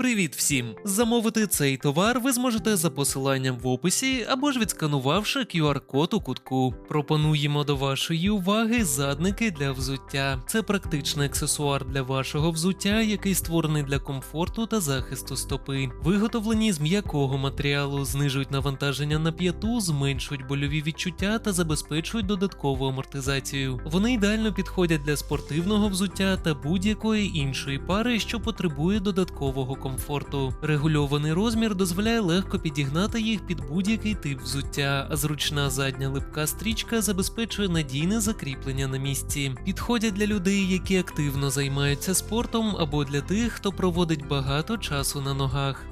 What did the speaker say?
Привіт всім! Замовити цей товар ви зможете за посиланням в описі або ж відсканувавши QR-код у кутку. Пропонуємо до вашої уваги задники для взуття. Це практичний аксесуар для вашого взуття, який створений для комфорту та захисту стопи. Виготовлені з м'якого матеріалу, знижують навантаження на п'яту, зменшують больові відчуття та забезпечують додаткову амортизацію. Вони ідеально підходять для спортивного взуття та будь-якої іншої пари, що потребує додаткового комфорту. Регульований розмір дозволяє легко підігнати їх під будь-який тип взуття, а зручна задня липка стрічка забезпечує надійне закріплення на місці. Підходять для людей, які активно займаються спортом, або для тих, хто проводить багато часу на ногах.